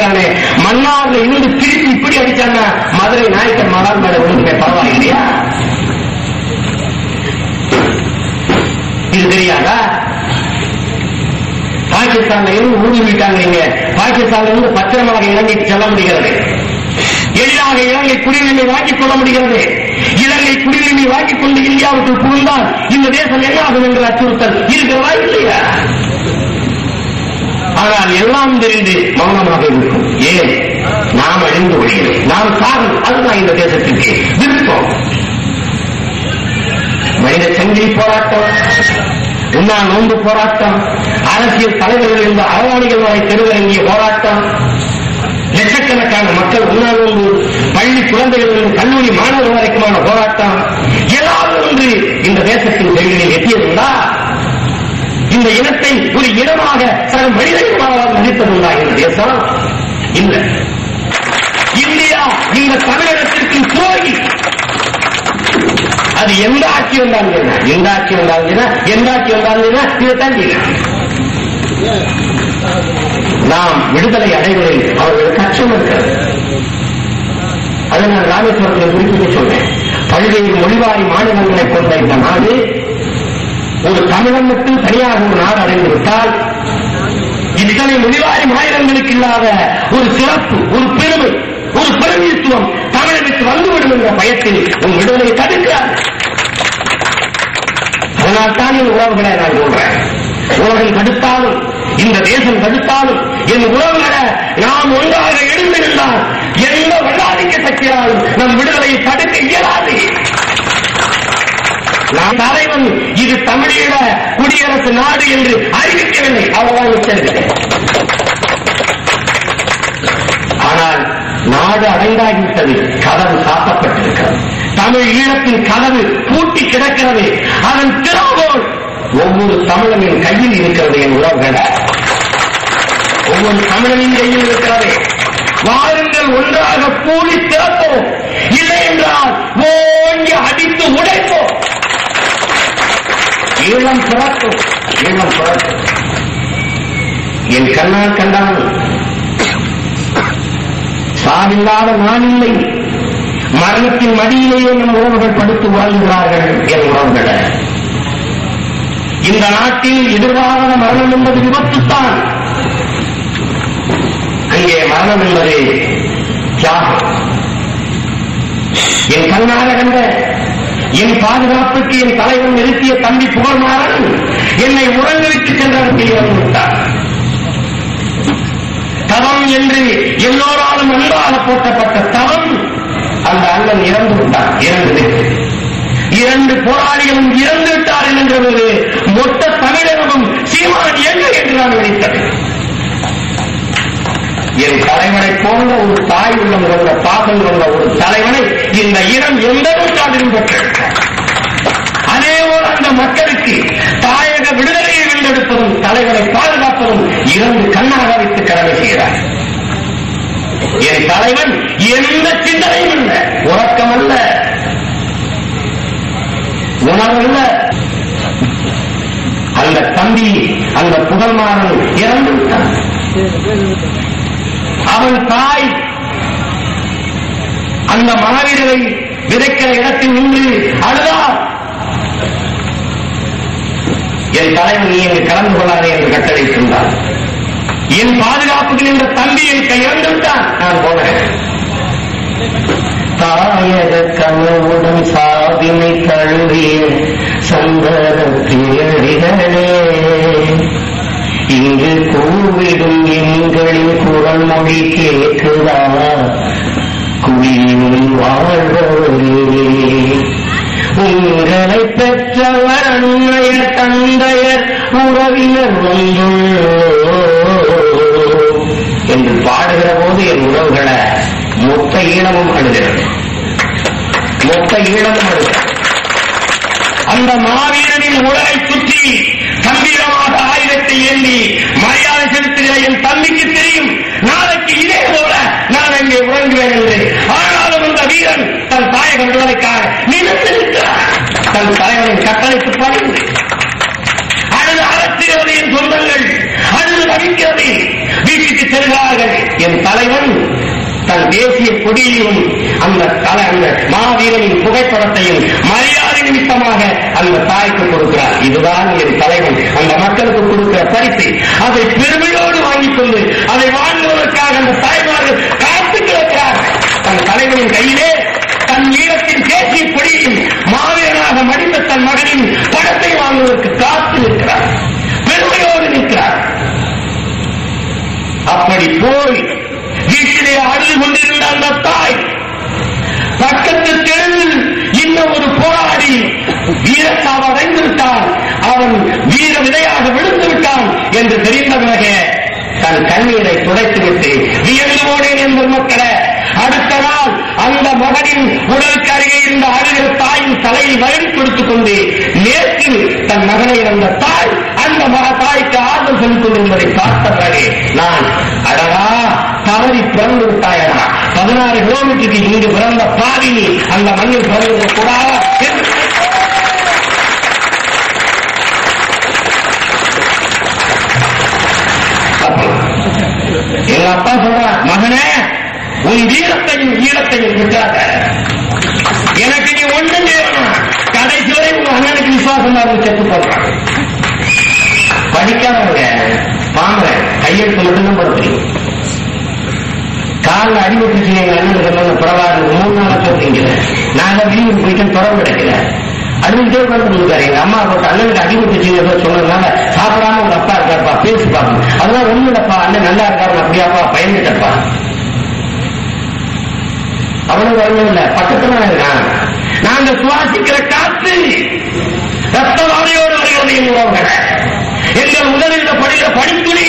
அடிக்கிறானே. மன்னார்ல இருந்து திருப்பி இப்படி அடிச்சாங்க மதுரை நாயக்கர் மகான் மேல விழுந்துட்டே பரவாயில்லையா? இது தெரியாதா? பாகிஸ்தான்ல இருந்து ஊதி விட்டாங்க நீங்க பாகிஸ்தான்ல இருந்து பத்திரமாக இலங்கைக்கு செல்ல முடிகிறது. எளிதாக இலங்கை குடியுரிமை வாங்கிக் கொள்ள முடிகிறது. இலங்கை குடியுரிமை வாங்கிக் கொண்டு இந்தியாவுக்கு புகுந்தால் இந்த தேசம் என்ன ஆகும் என்ற அச்சுறுத்தல். இருக்கிறதா இல்லையா? ஆனால் எல்லாம் தெரிந்து மௌனமாக இருக்கும். ஏன்? நாம் அழிந்து ஒழிகிறோம் நாம் சாகும் அதுதான் இந்த தேசத்திற்கு விருப்பம். மனித சங்கிலி போராட்டம் உண்ணா நோன்பு போராட்டம் அரசியல் தலைவர்கள் இருந்த அரவாணிகள் வரை தெருவிறங்கிய போராட்டம் லட்சக்கணக்கான மக்கள் உண்ணா நோன்பு பள்ளி குழந்தைகள் இருந்து கல்லூரி மாணவர்கள் வரைக்குமான போராட்டம் ஏதாவது ஒன்று இந்த தேசத்தின் தெருவினை எட்டியதுண்டா? இந்த இனத்தை ஒரு இனமாக சக மனித இனமாக மதித்ததுண்டா இந்த தேசம் இல்லை. இந்தியா இந்த தமிழகத்திற்கு துரோகி அது எந்த ஆட்சி வந்தாங்க எந்த ஆட்சி வந்தாங்க எந்த ஆட்சி வந்தாங்க இதை தாண்டி நாம் விடுதலை அடைவதில் அவர்களுக்கு அச்சம் இருக்கிறது அதை நான் ராமேஸ்வரத்தில் குறிப்பிட்டு சொன்னேன் பல்வேறு மொழிவாரி மாநிலங்களை கொண்ட இந்த நாடு ஒரு தமிழகத்தில் தனியாக ஒரு நாடு அடைந்துவிட்டால் இத்தனை மொழிவாரி இல்லாத ஒரு சிறப்பு ஒரு பெருமை ஒரு பிரதிநிதித்துவம் தமிழகத்துக்கு வந்துவிடும் என்ற பயத்தில் உன் விடுதலை தடுக்கிறார் அதனால்தான் என் உறவுகளை நான் சொல்றேன் உலகம் தடுத்தாலும் இந்த தேசம் தடுத்தாலும் என் உறவுகளை நாம் ஒன்றாக எழுந்திருந்தால் எந்த வல்லாதிக்க சக்தியாலும் நம் விடுதலையை தடுக்க இயலாது. நாம் தலைவன். இது தமிழீழ குடியரசு நாடு என்று அறிவிக்கவில்லை. அவ்வளவுதான் ஆனால் நாடு அடைந்தாகிவிட்டது கதவு சாத்தப்பட்டிருக்கிறது. தமிழ் ஈழத்தின் கதவு பூட்டி கிடக்கிறது. அதன் திறவுகோள் ஒவ்வொரு தமிழனின் கையில் இருக்கிறது என் உறவுகள. ஒவ்வொரு தமிழனின் கையில் இருக்கிறது. வாருங்கள் ஒன்றாக கூலி திறப்போம். இல்லை என்றால் ஓங்கி அடித்து உடைப்போம் ஈழம் பிறக்கும் ஈழம் பிறக்கும் என் கண்ணால் கண்டான் சாவில்லாத நாளில்லை மரணத்தின் மடியிலேயே நம் உறவுகள் படுத்து வாழ்கிறார்கள் என் உறவுகளை. இந்த நாட்டில் எதிர்பாராத மரணம் என்பது விபத்துத்தான். அங்கே மரணம் என்பது தியாகம். என் கண்ணாக கண்ட என் பாதுகாப்புக்கு என் தலைவன் நிறுத்திய தம்பி புகழ்மாறன் என்னை உறங்குவிட்டு சென்றடத்தில் இறந்து தவம் என்று எல்லோராலும் அன்பாக போற்றப்பட்ட தவம் அந்த அண்ணன் இறந்து விட்டார் இறந்து இரண்டு போராளிகளும் இறந்து விட்டார்கள் என்கிறது மொத்த தமிழகமும் சீமான் எங்க என்று நான் நினைத்தேன். என் தலைவனை போன்ற ஒரு தாய் உள்ளம் கொண்ட பாசம் கொண்ட ஒரு தலைவனை இந்த இனம் எந்த நூற்றாண்டிலும் பெற்றது. மக்களுக்கு தாயக விடுதலையை வென்றெடுப்பதும் தலைவரை பாதுகாப்பதும் இரண்டு கண்ணாக வைத்து கடமை செய்கிறார் என் தலைவன் எந்த சிந்தனையும் அல்ல உறக்கம் அல்ல உணர்வல்ல அந்த தம்பி அந்த புகழ்மாறன் இறந்து விட்டான் அவன் தாய் அந்த மாவீரரை விதைக்கிற இடத்தில் நின்று அழுதார். என் தலைவன் நீ இங்கு கலந்து கொள்ளாதே என்று கட்டளை சொன்னார். என் பாதுகாப்புக்கு நின்ற தம்பியை கையிறந்து விட்டான் நான் போனேன். தாயக கனவுடன் சாதினை தழுவிய சந்தர தேடிகளே இங்கு கூவிடும் எங்களின் குரல் மொழி கேட்குதா குடியினும் வாழ்வரே. உங்களை பெற்றவர் அண்மையர் தந்தையர் வந்துள்ளோ என்று பாடுகிற போது என் உறவுகளை மொத்த ஈழமும் அழுகிறது மொத்த ஈழமும் அழுகிறது அந்த மாவீரனின் உடலை சுற்றி கம்பீரமாக ஆயுதத்தை ஏந்தி மரியாதை செலுத்துகிற என் தம்பிக்கு தெரியும் நாளைக்கு இதே போல நான் அங்கே உறங்குவேன் என்று ஆனாலும் அந்த வீரன் தன் தாயக விடுதலைக்காக நினைத்து நிற்கிறார் தன் தலைவனின் கட்டளைக்கு பணிந்து அழுது அரசுகிறது என் சொந்தங்கள் அழுது நடிக்கிறது வீட்டுக்கு செல்கிறார்கள் என் தலைவன் தன் தேசிய கொடியையும் அந்த தலை அந்த மாவீரனின் புகைப்படத்தையும் மரியாதை நிமித்தமாக அந்த தாய்க்கு கொடுக்கிறார். இதுதான் என் தலைவன். அந்த மக்களுக்கு கொடுக்கிற பரிசு அதை பெருமையோடு வாங்கிக் கொண்டு அதை வாங்குவதற்காக அந்த தாய்மார்கள் காத்து கிடக்கிறார் தன் தலைவனின் கையிலே தன் என்று தெரிந்த பிறகு தன் கண்ணீரை துடைத்துவிட்டு வியந்து போனேன் என்று மக்களே அடுத்த நாள் அந்த மகனின் உடலுக்கு அருகே இருந்த அழுகிற தாயின் தலையை வழி கொடுத்துக் கொண்டு நேற்று தன் மகனை இழந்த தாய் அந்த மக தாய்க்கு ஆறுதல் சொல்லிக் கொண்டிருந்ததை பார்த்த பிறகு நான் அடடா தவறி பிறந்து விட்டாயடா. பதினாறு கிலோமீட்டருக்கு இங்கு பிறந்த பாவி அந்த மண்ணில் பிறந்தது கூடாதா என்று எங்க அப்பா சொல்றார் மகனே உன் வீரத்தையும் ஈழத்தையும் விட்டாத எனக்கு நீ ஒண்ணும் செய்யணும். கடைசி வரை உங்க அண்ணனுக்கு விசுவாசம் தான் செத்து போடுறான் படிக்காதவங்க பாம்பு கையெழுத்து மட்டும்தான் போட தெரியும் காலில் அடிபட்டுச்சு எங்க அண்ணன் சொன்ன பரவாயில்ல மூணு நாள் சொல்றீங்க நாங்க வெளியூர் போயிட்டு தொடர்பு கிடைக்கல அழுதுட்டே உட்கார்ந்து இருக்காரு எங்க அம்மா போட்டு அண்ணனுக்கு அடிபட்டுச்சுங்க ஏதோ சொன்னதுனால சாப்பிடாம உங்க அப்பா இருக்காருப்பா பேசி பாருங்க அதெல்லாம் ஒண்ணு இல்லப்பா. அண்ணன் நல்லா இருக்காரு அப்படியாப்பா பயந்துட்டப்பா அவனும் வரணும் இல்ல. பக்கத்துல இருக்கான். நாங்க சுவாசிக்கிற காத்து ரத்த வாடையோடு வருகிறது என் எங்கள் உடலில் படுகிற படித்துளி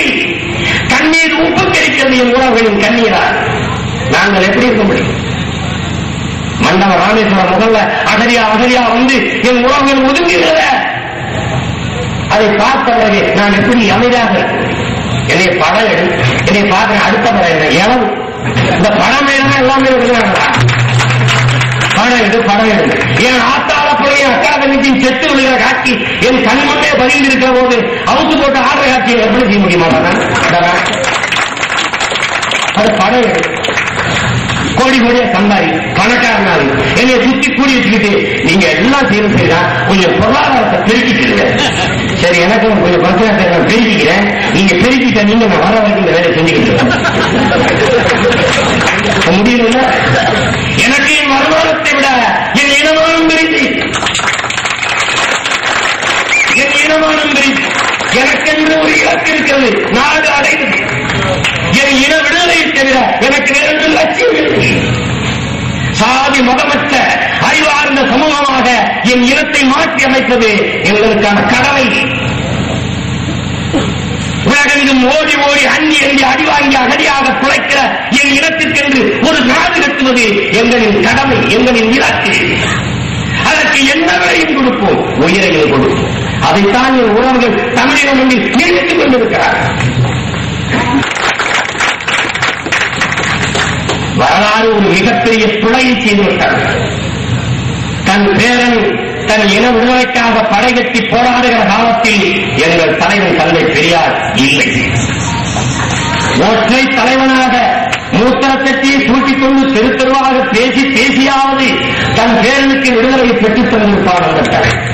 கண்ணீர் உப்பு கிடைக்கிறது என் உறவுகளின் கண்ணீரா நாங்கள் எப்படி இருக்க முடியும்? மண்டப ராமேஸ்வரர் முதல்ல அகரியா அகரியா வந்து என் உறவுகள் ஒதுங்குகிறத. அதை பார்த்த பிறகு நான் எப்படி அமைதியாக என்னை படம் எடு என்னை பார்க்கிற அடுத்த படம் இளவு. இந்த படம் எல்லாமே இருக்கிறாங்களா படம் எடு படம் எடு. என் ஆத்தால போய் அக்கா தங்கச்சி செத்து விழுகிற காட்சி என் கண் முன்னே பதிந்து இருக்கிற போது அவுத்து போட்டு ஆடுற காட்சியை எப்படி செய்ய முடியுமா நான்? அது படம் எடு. கோடி கோடியா சம்பாதி பணக்காரனாரு. என்னை சுத்தி கூடி வச்சுக்கிட்டு நீங்க எல்லாம் செய்யணும் செய்யா கொஞ்சம் பொருளாதாரத்தை பெருக்கிக்கிறீங்க. சரி எனக்கும் கொஞ்சம் பிரச்சனை நான் பெருக்கிக்கிறேன். நீங்க பெருக்கிட்ட நீங்க நான் வர வரைக்கும் இந்த வேலையை செஞ்சுக்கிட்டு இருக்கேன். முடியல எனக்கு என் வருமானத்தை விட என் இனமானம் பெருக்கி என் இனமானம் பெருக்கி எனக்கென்று ஒரு இலக்கு இருக்கிறது. நான் முகமற்ற அறிவார்ந்த சமூகமாக என் இனத்தை மாற்றி அமைப்பது எங்களுக்கான கடமை. உலகெங்கும் ஓடி ஓடி அங்கி அங்கி அடிவாங்கி அகதியாக துளைக்கிற என் இனத்திற்கென்று ஒரு நாடு கட்டுவது எங்களின் கடமை எங்களின் இலக்கு. அதற்கு என்ன விலையும் கொடுப்போம்? உயிரையும் கொடுப்போம். அதைத்தான் என் உறவுகள் தமிழக மண்ணில் நீடித்துக் கொண்டிருக்கிறார்கள். மிகப்பெரிய பிழையை செய்துவிட்டார் தன் பேரன் தன் இன உரிமைக்காக படைகட்டி போராடுகிற காலத்தில் எங்கள் தலைவன் தந்தை பெரியார் இல்லை. ஒற்றை தலைவனாக மூத்தர கட்டியை தூக்கிக் கொண்டு தெரு தெருவாக பேசி பேசியாவது தன் பேரனுக்கு விடுதலை பெற்றுத் தந்திருப்பார் அந்த தலைவர்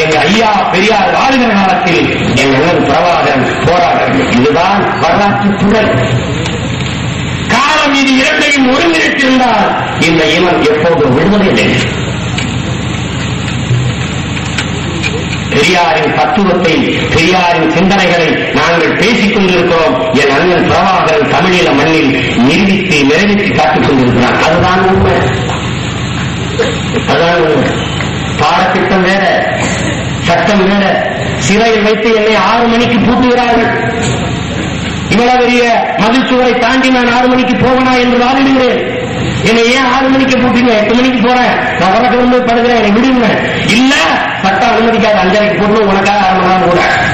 எங்க ஐயா பெரியார் வாழ்கிற காலத்தில் எங்கள் உணவு பிரபாகரன் போராடுகிறது இதுதான் வரலாற்று புகழ். இது இரண்டையும் ஒருங்கிணைத்திருந்தால் இந்த இனம் எப்போதும் விடுதலை பெரியாரின் தத்துவத்தை பெரியாரின் சிந்தனைகளை நாங்கள் பேசிக் கொண்டிருக்கிறோம். என் அண்ணன் பிரபாகரன் தமிழீழ மண்ணில் நிரூபித்து நிறைவேற்றி காட்டிக் கொண்டிருக்கிறான் அதுதான் உண்மை. அதுதான் உண்மை. பாடத்திட்டம் வேற சட்டம் வேற. சிறையில் வைத்து என்னை ஆறு மணிக்கு பூட்டுகிறார்கள். இவ்வளவு பெரிய மதிச்சுவரை தாண்டி நான் ஆறு மணிக்கு போவனா என்று வாதிடுகிறேன். என்னை ஏன் ஆறு மணிக்கு போட்டீங்க? எட்டு மணிக்கு போறேன். நான் வர வந்து படுகிறேன் என்னை விடுங்க இல்ல சட்டம் அனுமதிக்காத அஞ்சரைக்கு போட்டு உனக்காக ஆறு மணி நேரம்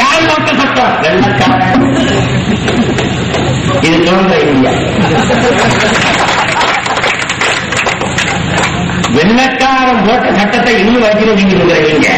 யார் போட்ட சட்டம் வெள்ளக்காரன். இது சுதந்திர இந்தியா வெள்ளக்காரன் போட்ட சட்டத்தை இன்னும் வச்சிருக்கீங்க